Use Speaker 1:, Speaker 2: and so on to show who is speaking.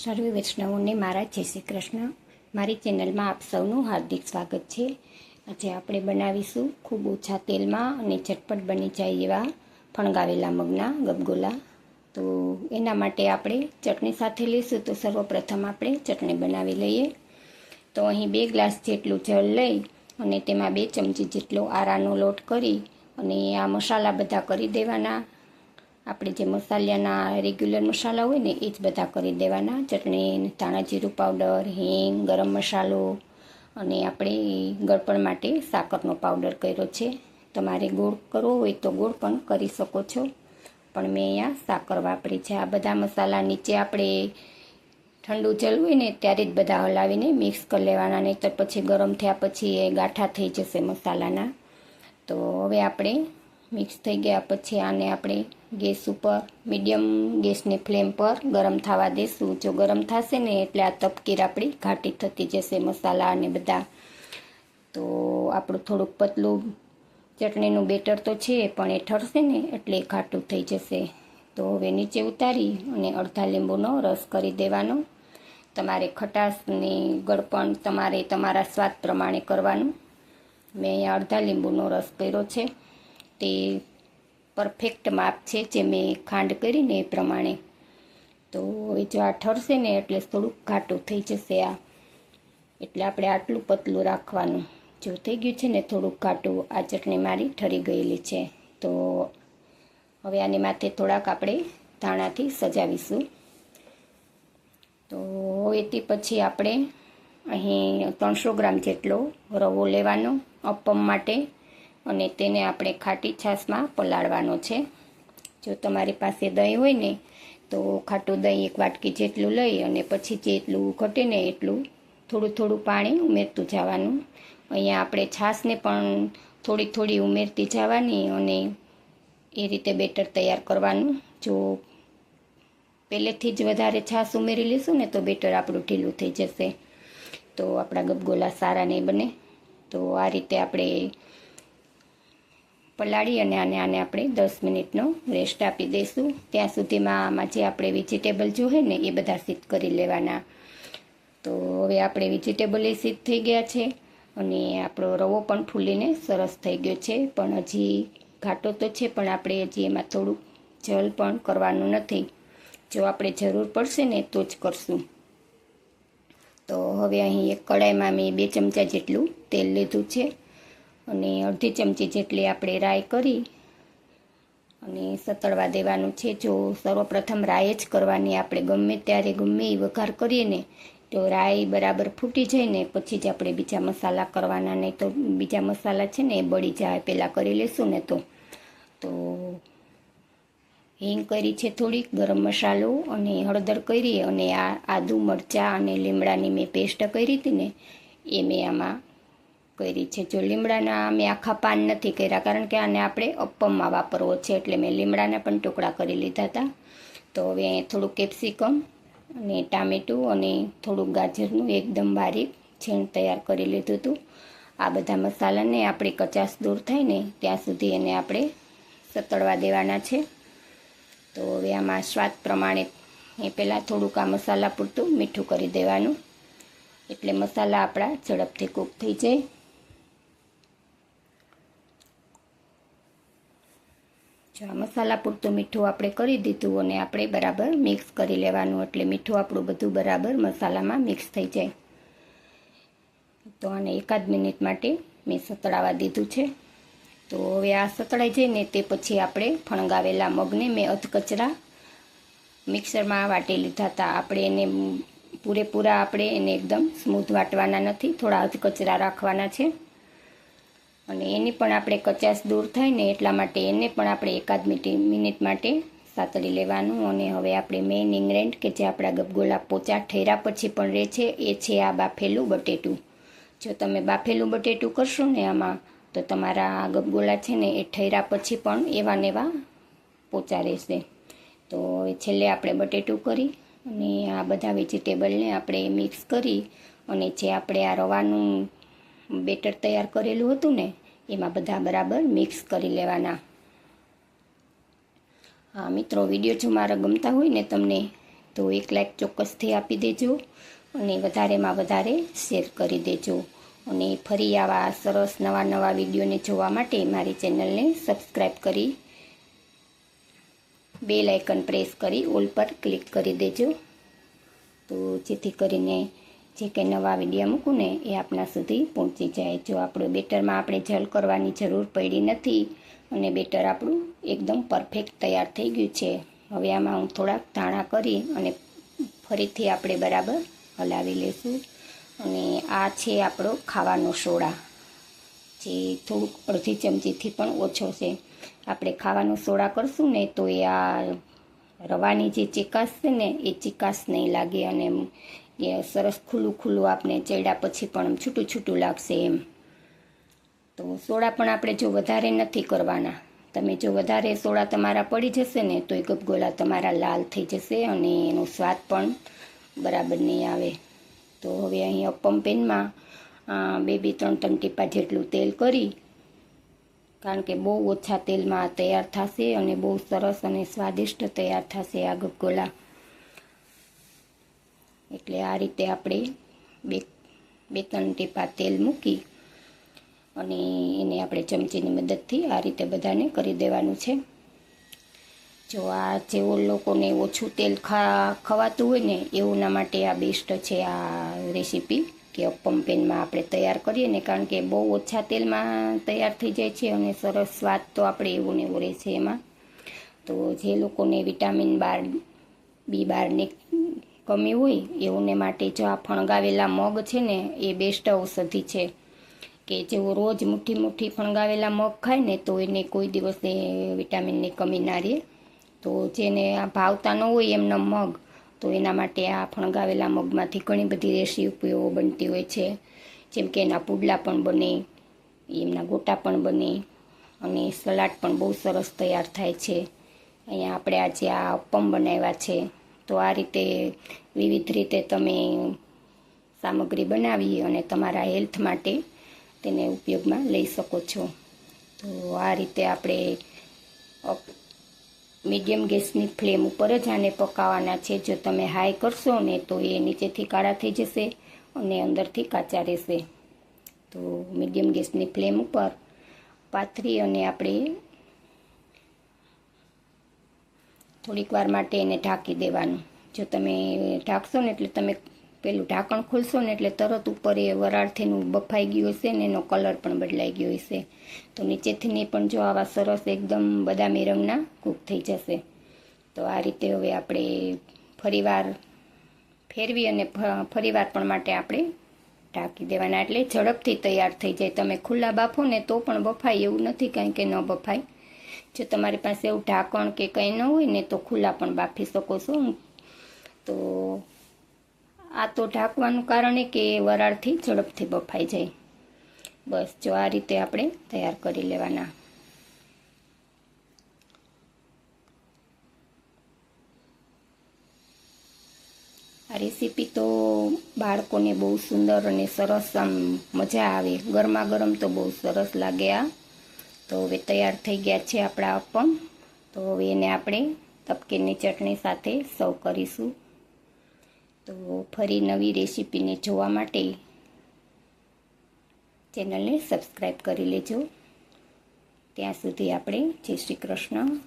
Speaker 1: સર્વે વૈષ્ણવોને મારા જય શ્રી કૃષ્ણ. મારી ચેનલમાં આપ સૌનું હાર્દિક સ્વાગત છે. આજે આપણે બનાવીશું ખૂબ ઓછા તેલમાં અને ઝટપટ બની જાય એવા ફણગાવેલા મગના ગબગોલા. તો એના માટે આપણે ચટણી સાથે લઈશું. તો સર્વપ્રથમ આપણે ચટણી બનાવી લઈએ. તો અહીં બે ગ્લાસ જેટલું જળ લઈ અને તેમાં બે ચમચી જેટલો આરાનો લોટ કરી અને આ મસાલા બધા કરી દેવાના. આપણે જે મસાલાના રેગ્યુલર મસાલા હોય ને, એ જ બધા કરી દેવાના. ચટણી ધાણા જીરું પાવડર હિંગ, ગરમ મસાલો અને આપણે ગળપણ માટે સાકરનો પાવડર કર્યો છે. તમારે ગોળ કરવો હોય તો ગોળ પણ કરી શકો છો. પણ મેં અહીંયા સાકર વાપરી છે. આ બધા મસાલા નીચે આપણે ઠંડુ જલ હોય ને, ત્યારે જ બધા હલાવીને મિક્સ કરી લેવાના. નહીં તો પછી ગરમ થયા પછી એ ગાંઠા થઈ જશે મસાલાના. તો હવે આપણે મિક્સ થઈ ગયા પછી આને આપણે ગેસ ઉપર મીડિયમ ગેસની ફ્લેમ પર ગરમ થવા દેશું. જો ગરમ થશે ને એટલે આ તપકીર આપણી ઘાટી થતી જશે મસાલા અને બધા. તો આપણું થોડુંક પતલું ચટણીનું બેટર તો છે, પણ એ ઠરશે ને એટલે ઘાટું થઈ જશે. તો હવે નીચે ઉતારી અને અડધા લીંબુનો રસ કરી દેવાનો. તમારે ખટાશની ગળપણ તમારે તમારા સ્વાદ પ્રમાણે કરવાનું. મેં અડધા લીંબુનો રસ કર્યો છે. તે પરફેક્ટ માપ છે જે મેં ખાંડ કરીને એ પ્રમાણે. તો એ જો આ ઠરશે ને એટલે થોડુંક ઘાટું થઈ જશે આ. એટલે આપણે આટલું પતલું રાખવાનું. જો થઈ ગયું છે ને થોડુંક ઘાટું, આ ચટણી મારી ઠરી ગયેલી છે. તો હવે આની માથે થોડાક આપણે ધાણાથી સજાવીશું. તો એથી પછી આપણે અહીં ત્રણસો ગ્રામ જેટલો રવો લેવાનો, અપમ માટે. અને તેને આપણે ખાટી છાશમાં પલાળવાનો છે. જો તમારી પાસે દહીં હોય ને, તો ખાટું દહીં એક વાટકી જેટલું લઈ અને પછી જેટલું ઘટે ને એટલું થોડું થોડું પાણી ઉમેરતું જવાનું. અહીંયા આપણે છાશને પણ થોડી થોડી ઉમેરતી જવાની અને એ રીતે બેટર તૈયાર કરવાનું. જો પહેલેથી જ વધારે છાશ ઉમેરી લઈશું ને, તો બેટર આપણું ઢીલું થઈ જશે. તો આપણા ગબગોલા સારા નહીં બને. તો આ રીતે આપણે પલાળી અને આને આને આપણે દસ મિનિટનો રેસ્ટ આપી દઈશું. ત્યાં સુધીમાં આમાં જે આપણે વેજીટેબલ જોઈએ ને, એ બધા સીધ કરી લેવાના. તો હવે આપણે વેજીટેબલ એ સીધ થઈ ગયા છે અને આપણો રવો પણ ફૂલીને સરસ થઈ ગયો છે. પણ હજી ઘાટો તો છે, પણ આપણે હજી એમાં થોડુંક જલ પણ કરવાનું નથી. જો આપણે જરૂર પડશે ને, તો જ કરશું. તો હવે અહીં એક કડાઈમાં મેં બે ચમચા જેટલું તેલ લીધું છે. અને અડધી ચમચી જેટલી આપણે રાઈ કરી અને સતળવા દેવાનું છે. જો સર્વપ્રથમ રાઈ જ કરવાની આપણે ગમે ત્યારે ગમે એ વઘાર કરીએ ને, તો રાઈ બરાબર ફૂટી જાય ને, પછી જ આપણે બીજા મસાલા કરવાના નહીં તો બીજા મસાલા છે ને એ બળી જાય. પહેલાં કરી લેશું ને તો. તો હિંગ કરી છે થોડીક, ગરમ મસાલો અને હળદર કરી અને આ આદુ મરચાં અને લીમડાની મેં પેસ્ટ કરી હતી ને, એ મેં આમાં કરી છે. જો લીમડાના મેં આખા પાન નથી કર્યા, કારણ કે આને આપણે અપ્પમમાં વાપરવો છે. એટલે મેં લીમડાના પણ ટુકડા કરી લીધા હતા. તો હવે થોડું કેપ્સિકમ અને ટામેટું અને થોડુંક ગાજરનું એકદમ બારીક છીણ તૈયાર કરી લીધું હતું. આ બધા મસાલાને આપણી કચાશ દૂર થાય ને ત્યાં સુધી એને આપણે સતળવા દેવાના છે. તો હવે આમાં સ્વાદ પ્રમાણે એ પહેલાં થોડુંક આ મસાલા પૂરતું મીઠું કરી દેવાનું. એટલે મસાલા આપણા ઝડપથી કૂક થઈ જાય. જો મસાલા પૂરતું મીઠું આપણે કરી દીધું અને આપણે બરાબર મિક્સ કરી લેવાનું એટલે મીઠું આપણું બધું બરાબર મસાલામાં મિક્સ થઈ જાય. તો આને એકાદ મિનિટ માટે મેં સતળાવા દીધું છે. તો હવે આ સતળાઈ જાય ને તે પછી આપણે ફણગાવેલા મગને મેં અધકચરા મિક્સરમાં વાટી લીધા હતા. આપણે એને પૂરેપૂરા આપણે એને એકદમ સ્મૂથ વાટવાના નથી, થોડા અધકચરા રાખવાના છે. અને એની પણ આપણે કચાશ દૂર થાય ને એટલા માટે એને પણ આપણે એકાદ મિનિટ માટે સાતળી લેવાનું અને હવે આપણે મેઇન ઇન્ગ્રેન્ટ કે જે આપણા ગપગોલા પોચા ઠેરા પછી પણ રહે છે, એ છે આ બાફેલું બટેટું. જો તમે બાફેલું બટેટું કરશો ને આમાં, તો તમારા ગપગોલા છે ને એ ઠેરા પછી પણ એવા ને એવા પોચા રહેશે. તો છેલ્લે આપણે બટેટું કરી અને આ બધા વેજીટેબલને આપણે મિક્સ કરી અને જે આપણે આ રવાનું બેટર તૈયાર કરેલું હતું ને એમાં બધા બરાબર મિક્સ કરી લેવાના. હા, મિત્રો વીડિયો જો મારા ગમતા હોય ને તમને, તો એક લાઈક ચોક્કસથી આપી દેજો અને વધારેમાં વધારે શેર કરી દેજો. અને ફરી આવા સરસ નવા નવા વિડીયોને જોવા માટે મારી ચેનલને સબસ્ક્રાઈબ કરી બે લાઇકન પ્રેસ કરી ઓલ પર ક્લિક કરી દેજો. તો જેથી કરીને જે કંઈ નવા વિડીયા મૂકું ને, એ આપણા સુધી પહોંચી જાય. જો આપણું બેટરમાં આપણે જલ કરવાની જરૂર પડી નથી અને બેટર આપણું એકદમ પરફેક્ટ તૈયાર થઈ ગયું છે. હવે આમાં હું થોડાક ધાણા કરી અને ફરીથી આપણે બરાબર હલાવી લઈશું અને આ છે આપણો ખાવાનો સોડા, જે થોડુંક અડધી ચમચીથી પણ ઓછો છે. આપણે ખાવાનો સોડા કરશું ને, તો એ આ રવાની જે ચિકાસ છે ને, એ ચિકાસ નહીં લાગે અને એ સરસ ખુલ્લું ખુલ્લું આપણે ચડ્યા પછી પણ છૂટું છૂટું લાગશે એમ. તો સોડા પણ આપણે જો વધારે નથી કરવાના. તમે જો વધારે સોડા તમારા પડી જશે ને, તો એ ગપગોલા તમારા લાલ થઈ જશે અને એનો સ્વાદ પણ બરાબર નહીં આવે. તો હવે અહીં અપમ પેનમાં બે બે ત્રણ ત્રણ ટીપા જેટલું તેલ કરી, કારણ કે બહુ ઓછા તેલમાં તૈયાર થશે અને બહુ સરસ અને સ્વાદિષ્ટ તૈયાર થશે આ ગપગોલા એટલે આ રીતે આપણે બે બે ત્રણ ટીપા તેલ મૂકી અને એને આપણે ચમચીની મદદથી આ રીતે બધાને કરી દેવાનું છે. જો આ જેવો લોકોને ઓછું તેલ ખા, ખવાતું હોય ને એવુંના માટે આ બેસ્ટ છે આ રેસીપી કે અપમ પેનમાં આપણે તૈયાર કરીએ ને, કારણ કે બહુ ઓછા તેલમાં તૈયાર થઈ જાય છે અને સરસ સ્વાદ તો આપણે એવું ને એવું રહે છે એમાં. તો જે લોકોને વિટામિન બાર, બી બારની કમી હોય એઓને માટે જો આ ફણગાવેલા મગ છે ને એ બેસ્ટ ઔષધિ છે. કે જેઓ રોજ મુઠ્ઠી મુઠ્ઠી ફણગાવેલા મગ ખાય ને તો એને કોઈ દિવસને વિટામિનની કમી ના રહે. તો જેને આ ભાવતા ન હોય એમના મગ, તો એના માટે આ ફણગાવેલા મગમાંથી ઘણી બધી રેસીપીઓ બનતી હોય છે. જેમ કે એના પુડલા પણ બને, એમના ગોટા પણ બને અને સલાડ પણ બહુ સરસ તૈયાર થાય છે. અહીંયા આપણે આજે આ અપમ બનાવ્યા છે. તો આ રીતે વિવિધ રીતે તમે સામગ્રી બનાવી અને તમારા હેલ્થ માટે તેને ઉપયોગમાં લઈ શકો છો. તો આ રીતે આપણે મીડિયમ ગેસની ફ્લેમ ઉપર જ આને પકાવવાના છે. જો તમે હાઈ કરશો ને તો એ નીચેથી કાળા થઈ જશે અને અંદરથી કાચા રહેશે. તો મીડિયમ ગેસની ફ્લેમ ઉપર પાથરી અને આપણે થોડીક વાર માટે એને ઢાંકી દેવાનું. જો તમે ઢાંકશો ને એટલે તમે પેલું ઢાંકણ ખોલશો ને એટલે તરત ઉપર એ વરાળથીનું બફાઈ ગયું હશે ને એનો કલર પણ બદલાઈ ગયો હશે. તો નીચેથી ને પણ જો આવા સરસ એકદમ બદામી રંગના કૂક થઈ જશે. તો આ રીતે હવે આપણે ફરીવાર ફેરવી અને ફરીવાર પણ માટે આપણે ઢાંકી દેવાના. એટલે ઝડપથી તૈયાર થઈ જાય. તમે ખુલ્લા બાફો ને તો પણ બફાય એવું નથી કંઈ કે ન બફાય. જો તમારી પાસે એવું ઢાંકણ કે કંઈ ન હોય ને તો ખુલ્લા પણ બાફી શકો છો. તો આ તો ઢાંકવાનું કારણ કે વરાળથી ઝડપથી બફાઈ જાય. બસ, જો આ રીતે આપણે તૈયાર કરી લેવાના. આ રેસીપી તો બાળકોને બહુ સુંદર અને સરસ આમ મજા આવે. ગરમા ગરમ તો બહુ સરસ લાગે આ. તો હવે તૈયાર થઈ ગયા છે આપણા અપમ. તો હવે એને આપણે તપકીની ચટણી સાથે સર્વ કરીશું. તો ફરી નવી રેસીપીને જોવા માટે ચેનલને સબસ્ક્રાઈબ કરી લેજો. ત્યાં સુધી આપણે જય શ્રી કૃષ્ણ.